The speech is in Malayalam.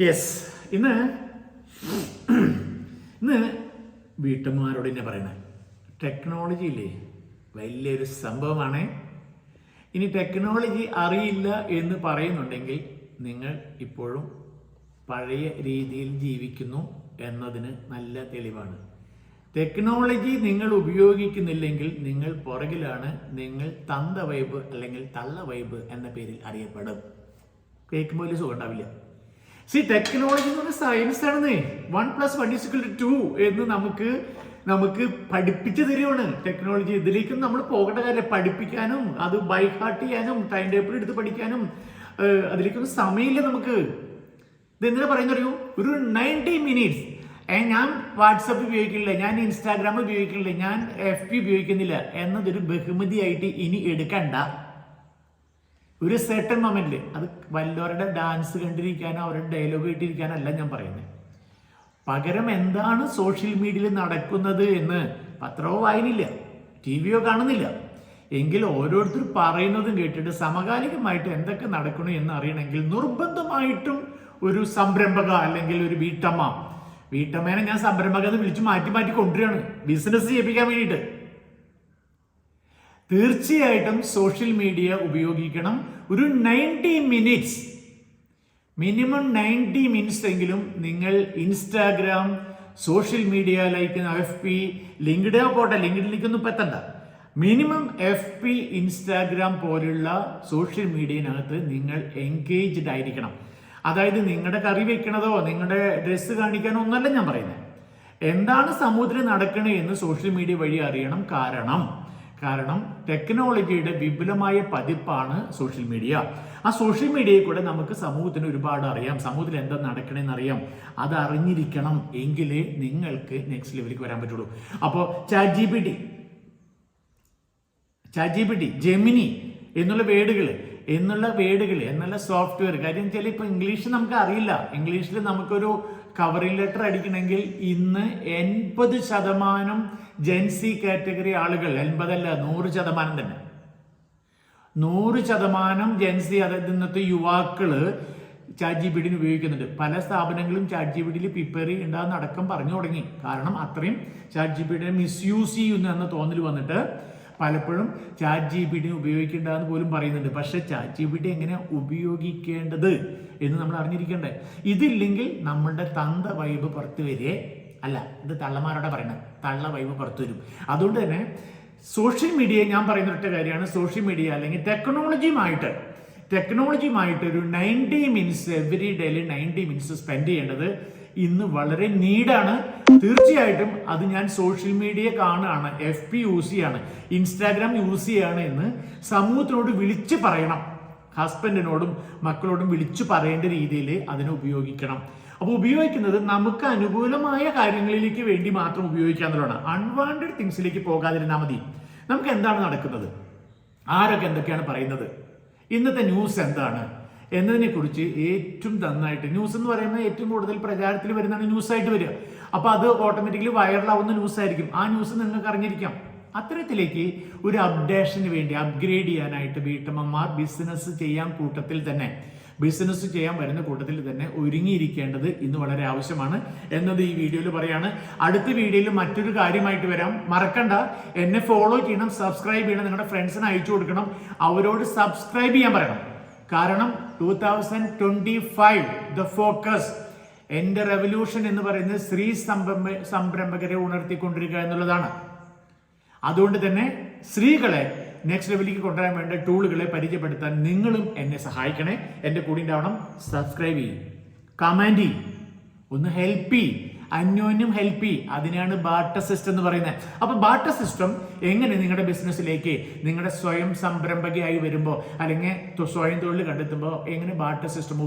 യെസ് ഇന്ന് ഇന്ന് വീട്ടമ്മമാരോട് തന്നെ പറയണേ. ടെക്നോളജി ഇല്ലേ? വലിയൊരു സംഭവമാണ്. ഇനി ടെക്നോളജി അറിയില്ല എന്ന് പറയുന്നുണ്ടെങ്കിൽ നിങ്ങൾ ഇപ്പോഴും പഴയ രീതിയിൽ ജീവിക്കുന്നു എന്നതിന് നല്ല തെളിവാണ്. ടെക്നോളജി നിങ്ങൾ ഉപയോഗിക്കുന്നില്ലെങ്കിൽ നിങ്ങൾ പുറകിലാണ് നിങ്ങൾ തന്ത വൈബ് അല്ലെങ്കിൽ തള്ള വൈബ് എന്ന പേരിൽ അറിയപ്പെടും. കേൾക്കുമ്പോൾ സുഖം ഉണ്ടാവില്ല. സി ടെക്നോളജി എന്ന് പറഞ്ഞാൽ science ആണെന്നേ. One plus one is equal two എന്ന് നമുക്ക് നമുക്ക് പഠിപ്പിച്ചു തരുവാണ്. ടെക്നോളജി ഇതിലേക്കും നമ്മൾ പോകേണ്ട കാര്യം പഠിപ്പിക്കാനും അത് ബൈ ഹാർട്ട് ചെയ്യാനും ടൈം ടേബിൾ എടുത്ത് പഠിക്കാനും അതിലേക്കൊന്നും സമയമില്ല നമുക്ക്. ഇത് എന്തിനാ പറയുന്ന അറിയൂ? ഒരു നയന്റി മിനിറ്റ്സ് ഞാൻ വാട്സപ്പ് ഉപയോഗിക്കില്ല ഞാൻ ഇൻസ്റ്റാഗ്രാം ഉപയോഗിക്കില്ല ഞാൻ എഫ് പി ഉപയോഗിക്കുന്നില്ല. എന്നതൊരു ബഹുമതിയായിട്ട് ഇനി എടുക്കണ്ട. ഒരു സെർട്ടൺ മൊമെന്റിൽ അത് വല്ലവരുടെ ഡാൻസ് കണ്ടിരിക്കാനോ അവരുടെ ഡയലോഗ് കേട്ടിരിക്കാനോ അല്ല ഞാൻ പറയുന്നത് പകരം എന്താണ് സോഷ്യൽ മീഡിയയിൽ നടക്കുന്നത് എന്ന് പത്രമോ വായനില്ല ടി വിയോ കാണുന്നില്ല. എങ്കിൽ ഓരോരുത്തർ പറയുന്നതും കേട്ടിട്ട് സമകാലികമായിട്ട് എന്തൊക്കെ നടക്കണു എന്ന് അറിയണമെങ്കിൽ നിർബന്ധമായിട്ടും ഒരു സംരംഭക അല്ലെങ്കിൽ ഒരു വീട്ടമ്മ. വീട്ടമ്മേനെ ഞാൻ സംരംഭക വിളിച്ചു വിളിച്ച് മാറ്റി മാറ്റി കൊണ്ടുവരികയാണ്. ബിസിനസ് ചെയ്യിപ്പിക്കാൻ വേണ്ടിയിട്ട്. തീർച്ചയായിട്ടും സോഷ്യൽ മീഡിയ ഉപയോഗിക്കണം. ഒരു ninety minutes minimum ninety minutes എങ്കിലും നിങ്ങൾ Instagram social media like F P linked പോട്ടെ ലിങ്ക്ഡിലേക്കൊന്നും എത്തണ്ട. മിനിമം എഫ് പി ഇൻസ്റ്റാഗ്രാം പോലുള്ള സോഷ്യൽ മീഡിയനകത്ത് നിങ്ങൾ എൻഗേജ്ഡ് ആയിരിക്കണം. അതായത് നിങ്ങളുടെ കറി വെക്കണതോ നിങ്ങളുടെ ഡ്രസ്സ് കാണിക്കാനോ ഒന്നല്ല ഞാൻ പറയുന്നത് എന്താണ് സമൂഹത്തിൽ നടക്കണേ എന്ന് സോഷ്യൽ മീഡിയ വഴി അറിയണം കാരണം കാരണം ടെക്നോളജിയുടെ വിപുലമായ പതിപ്പാണ് സോഷ്യൽ മീഡിയ ആ സോഷ്യൽ മീഡിയയിൽ കൂടെ നമുക്ക് സമൂഹത്തിന് ഒരുപാട് അറിയാം. സമൂഹത്തിൽ എന്താ നടക്കണമെന്ന് അറിയാം. അത് അറിഞ്ഞിരിക്കണം എങ്കിലേ നിങ്ങൾക്ക് നെക്സ്റ്റ് ലെവലിലേക്ക് വരാൻ പറ്റുള്ളൂ. അപ്പോൾ chat G P T chat G P T Gemini എന്നുള്ള വേർഡുകൾ എന്നുള്ള വേർഡുകൾ എന്നുള്ള സോഫ്റ്റ്വെയർ കാര്യം വെച്ചാൽ ഇപ്പൊ ഇംഗ്ലീഷ് നമുക്ക് അറിയില്ല. ഇംഗ്ലീഷിൽ നമുക്കൊരു കവറിംഗ് ലെറ്റർ അടിക്കണമെങ്കിൽ ഇന്ന് എൺപത് ശതമാനം ജെൻസി കാറ്റഗറി ആളുകൾ എൺപതല്ല നൂറ് ശതമാനം തന്നെ. നൂറ് ശതമാനം ജെൻസി അതായത് ഇന്നത്തെ യുവാക്കൾ ചാറ്റ് ജി പി ഡിന് ഉപയോഗിക്കുന്നുണ്ട്. പല സ്ഥാപനങ്ങളും ചാറ്റ് ജി പി ഡിയിൽ പിപ്പറി ഉണ്ടാകുന്ന അടക്കം പറഞ്ഞു തുടങ്ങി. കാരണം അത്രയും ചാറ്റ് ജി പി മിസ്യൂസ് ചെയ്യുന്നു എന്ന തോന്നൽ വന്നിട്ട് പലപ്പോഴും ചാറ്റ് ജി പി ഡി ഉപയോഗിക്കേണ്ടതെന്ന് പോലും പറയുന്നുണ്ട്. പക്ഷെ ചാറ്റ് ജി പി ഡി എങ്ങനെ ഉപയോഗിക്കേണ്ടത് എന്ന് നമ്മൾ അറിഞ്ഞിരിക്കണ്ടേ? ഇതില്ലെങ്കിൽ നമ്മളുടെ തന്ത വൈബ് പുറത്ത് വരികയെ അല്ല ഇത് തള്ളമാരോടെ പറയണം? തള്ള വൈബ് പുറത്തു വരും. അതുകൊണ്ട് തന്നെ സോഷ്യൽ മീഡിയ ഞാൻ പറയുന്ന ഒറ്റ കാര്യമാണ്. സോഷ്യൽ മീഡിയ അല്ലെങ്കിൽ ടെക്നോളജിയുമായിട്ട് ടെക്നോളജിയുമായിട്ട് ഒരു നയന്റി മിനിറ്റ്സ് എവറി ഡേയിൽ നയന്റി മിനിറ്റ്സ് സ്പെൻഡ് ചെയ്യേണ്ടത് ഇന്ന് വളരെ നീഡാണ്. തീർച്ചയായിട്ടും അത് ഞാൻ സോഷ്യൽ മീഡിയ കാണുകയാണ്. എഫ് പി യൂസ് ചെയ്യാണ്. ഇൻസ്റ്റാഗ്രാം യൂസ് ചെയ്യാണ് എന്ന് സമൂഹത്തിനോട് വിളിച്ച് പറയണം. ഹസ്ബൻഡിനോടും മക്കളോടും വിളിച്ചു പറയേണ്ട രീതിയിൽ അതിനെ ഉപയോഗിക്കണം. അപ്പോൾ ഉപയോഗിക്കുന്നത് നമുക്ക് അനുകൂലമായ കാര്യങ്ങളിലേക്ക് വേണ്ടി മാത്രം ഉപയോഗിക്കാന്നുള്ളതാണ് അൺവാണ്ടഡ് തിങ്സിലേക്ക് പോകാതിരുന്നാൽ മതി. നമുക്ക് എന്താണ് നടക്കുന്നത്? ആരൊക്കെ എന്തൊക്കെയാണ് പറയുന്നത്? ഇന്നത്തെ ന്യൂസ് എന്താണ്? എന്നതിനെ കുറിച്ച് ഏറ്റവും നന്നായിട്ട് ന്യൂസ് എന്ന് പറയുന്നത് ഏറ്റവും കൂടുതൽ പ്രചാരത്തിൽ വരുന്നതാണ് ന്യൂസ് ആയിട്ട് വരിക. അപ്പൊ അത് ഓട്ടോമാറ്റിക്കലി വൈറലാവുന്ന ന്യൂസ് ആയിരിക്കും. ആ ന്യൂസ് നിങ്ങൾക്ക് അറിഞ്ഞിരിക്കാം. അത്തരത്തിലേക്ക് ഒരു അപ്ഡേഷന് വേണ്ടി അപ്ഗ്രേഡ് ചെയ്യാനായിട്ട് വീട്ടമ്മമാർ ബിസിനസ് ചെയ്യാൻ കൂട്ടത്തിൽ തന്നെ ബിസിനസ് ചെയ്യാൻ വരുന്ന കൂട്ടത്തിൽ തന്നെ ഒരുങ്ങിയിരിക്കേണ്ടത് ഇന്ന് വളരെ ആവശ്യമാണ് എന്നത് ഈ വീഡിയോയിൽ പറയാണ്. അടുത്ത വീഡിയോയിൽ മറ്റൊരു കാര്യമായിട്ട് വരാം. മറക്കണ്ട. എന്നെ ഫോളോ ചെയ്യണം സബ്സ്ക്രൈബ് ചെയ്യണം നിങ്ങളുടെ ഫ്രണ്ട്സിന് അയച്ചു കൊടുക്കണം. അവരോട് സബ്സ്ക്രൈബ് ചെയ്യാൻ പറയണം. കാരണം two thousand twenty five the focus എന്റെ റെവല്യൂഷൻ എന്ന് പറയുന്നത് സ്ത്രീ സംരംഭ സംരംഭകരെ ഉണർത്തിക്കൊണ്ടിരിക്കുക എന്നുള്ളതാണ്. അതുകൊണ്ട് തന്നെ സ്ത്രീകളെ നെക്സ്റ്റ് ലെവലിലേക്ക് കൊണ്ടുവരാൻ വേണ്ട ടൂളുകളെ പരിചയപ്പെടുത്താൻ നിങ്ങളും എന്നെ സഹായിക്കണേ. എന്റെ കൂടെ ഉണ്ടാവണം സബ്സ്ക്രൈബ് ചെയ്യും. കമന്റ് ചെയ്യും. ഒന്ന് ഹെൽപ്പ് ചെയ്യും. അന്യോന്യം ഹെൽപ്പ് ചെയ്യും. അതിനാണ് ബാട്ട സിസ്റ്റം എന്ന് പറയുന്നത്. അപ്പൊ ബാട്ട സിസ്റ്റം എങ്ങനെ നിങ്ങളുടെ ബിസിനസ്സിലേക്ക് നിങ്ങളുടെ സ്വയം സംരംഭകയായി വരുമ്പോൾ അല്ലെങ്കിൽ സ്വയം തൊഴിൽ കണ്ടെത്തുമ്പോൾ എങ്ങനെ ബാട്ട സിസ്റ്റം